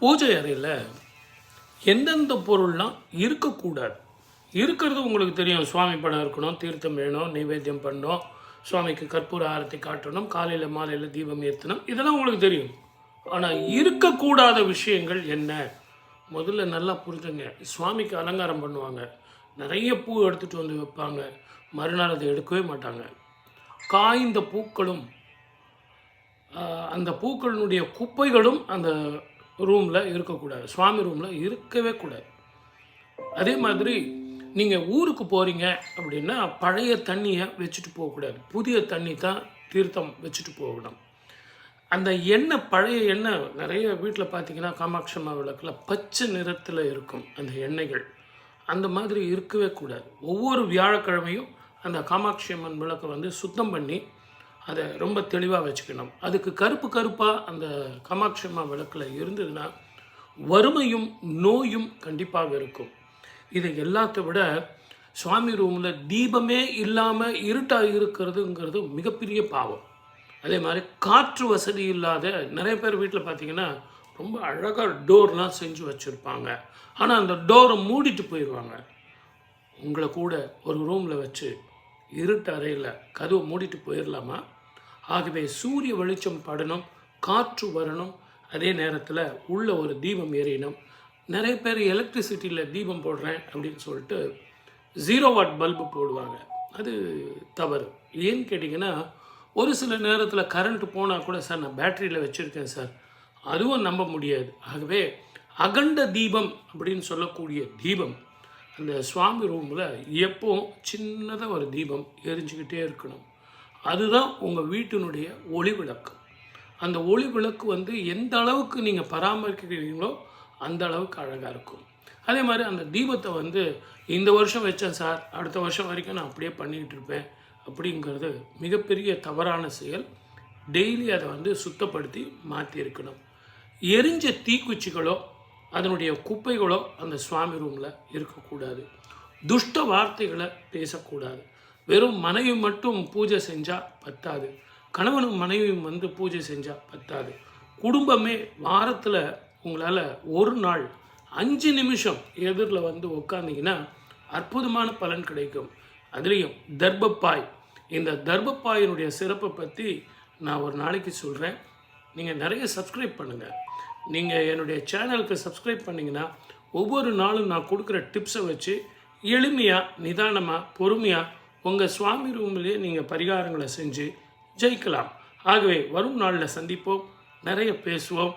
பூஜை அறையில் எந்தெந்த பொருள்லாம் இருக்கக்கூடாது. இருக்கிறது உங்களுக்கு தெரியும். சுவாமி படம் இருக்கணும் தீர்த்தம் வேணும் நைவேத்தியம் பண்ணணும் சுவாமிக்கு கற்பூர ஆரத்தி காட்டணும் காலையில் மாலையில் தீபம் ஏற்றணும் இதெல்லாம் உங்களுக்கு தெரியும். ஆனால் இருக்கக்கூடாத விஷயங்கள் என்ன? முதல்ல நல்லா புரிஞ்சுங்க. சுவாமிக்கு அலங்காரம் பண்ணுவாங்க. நிறைய பூ எடுத்துகிட்டு வந்து வைப்பாங்க. மறுநாள் அதை எடுக்கவே மாட்டாங்க. காய்ந்த பூக்களும் அந்த பூக்களினுடைய குப்பைகளும் அந்த ரூமில் இருக்கக்கூடாது. சுவாமி ரூமில் இருக்கவே கூடாது. அதே மாதிரி நீங்கள் ஊருக்கு போகிறீங்க அப்படின்னா பழைய தண்ணியை வச்சுட்டு போகக்கூடாது. புதிய தண்ணி தான் தீர்த்தம் வச்சுட்டு போகணும். அந்த எண்ணெய் பழைய எண்ணெய் நிறைய வீட்டில் பார்த்தீங்கன்னா காமாட்சி அம்மா விளக்கில் பச்சை நிறத்தில் இருக்கும் அந்த எண்ணெய்கள். அந்த மாதிரி இருக்கவே கூடாது. ஒவ்வொரு வியாழக்கிழமையும் அந்த காமாட்சி அம்மன் விளக்கை வந்து சுத்தம் பண்ணி அதை ரொம்ப தெளிவாக வச்சுக்கணும். அதுக்கு கருப்பு கருப்பாக அந்த காமாட்சி அம்மா விளக்கில் இருந்ததுன்னா வறுமையும் நோயும் கண்டிப்பாக இருக்கும். இதை எல்லாத்தை விட சுவாமி ரூமில் தீபமே இல்லாமல் இருட்டாக இருக்கிறதுங்கிறது மிகப்பெரிய பாவம். அதே மாதிரி காற்று வசதி இல்லாத நிறைய பேர் வீட்டில் பார்த்தீங்கன்னா ரொம்ப அழகாக டோர்லாம் செஞ்சு வச்சுருப்பாங்க. ஆனால் அந்த டோரை மூடிட்டு போயிடுவாங்க உங்களை கூட ஒரு ரூமில் வச்சு இருட்டு அறையில் கதவை மூடிட்டு போயிடலாமா ஆகவே சூரிய வெளிச்சம் படணும் காற்று வரணும். அதே நேரத்தில் உள்ள ஒரு தீபம் எரியணும் நிறைய பேர் எலக்ட்ரிசிட்டியில் தீபம் போடுறேன் அப்படின்னு சொல்லிட்டு ஜீரோ வாட் பல்பு போடுவாங்க. அது தவறு. ஏன்னு கேட்டிங்கன்னா ஒரு சில நேரத்தில் கரண்ட் போனால் கூட சார் நான் பேட்டரியில் வச்சுருக்கேன் சார். அதுவும் நம்ப முடியாது. ஆகவே அகண்ட தீபம் அப்படின்னு சொல்லக்கூடிய தீபம் அந்த சுவாமி ரூமில் எப்போவும் சின்னதாக ஒரு தீபம் எரிஞ்சுக்கிட்டே இருக்கணும். அதுதான் உங்கள் வீட்டினுடைய ஒளி விளக்கு அந்த ஒளி விளக்கு வந்து எந்த அளவுக்கு நீங்கள் பராமரிக்கிறீங்களோ அந்த அளவுக்கு அழகாக இருக்கும். அதே மாதிரி அந்த தீபத்தை வந்து இந்த வருஷம் வச்சேன் சார் அடுத்த வருஷம் வரைக்கும் நான் அப்படியே பண்ணிக்கிட்டு இருப்பேன் அப்படிங்கிறது மிகப்பெரிய தவறான செயல். டெய்லி அதை வந்து சுத்தப்படுத்தி மாற்றி இருக்கணும் எரிஞ்ச தீக்குச்சிகளோ அதனுடைய குப்பைகளோ அந்த சுவாமி ரூமில் இருக்கக்கூடாது. துஷ்ட வார்த்தைகளை பேசக்கூடாது. வெறும் மனைவி மட்டும் பூஜை செஞ்சால் பத்தாது. கணவனும் மனைவியும் வந்து பூஜை செஞ்சால் பத்தாது. குடும்பமே வாரத்தில் உங்களால் ஒரு நாள் அஞ்சு நிமிஷம் எதிரில் வந்து உட்காந்திங்கன்னா அற்புதமான பலன் கிடைக்கும். அதுலேயும் தர்பப்பாய் இந்த தர்பப்பாயினுடைய சிறப்பை பற்றி நான் ஒரு நாளைக்கு சொல்கிறேன் நீங்கள் நிறைய சப்ஸ்கிரைப் பண்ணுங்கள் நீங்கள் என்னுடைய சேனலுக்கு சப்ஸ்கிரைப் பண்ணிங்கன்னா ஒவ்வொரு நாளும் நான் கொடுக்குற டிப்ஸை வச்சு எளிமையாக நிதானமாக பொறுமையாக உங்கள் சுவாமி ரூம்லேயே நீங்கள் பரிகாரங்களை செஞ்சு ஜெயிக்கலாம். ஆகவே வரும் நாளில் சந்திப்போம் நிறைய பேசுவோம்.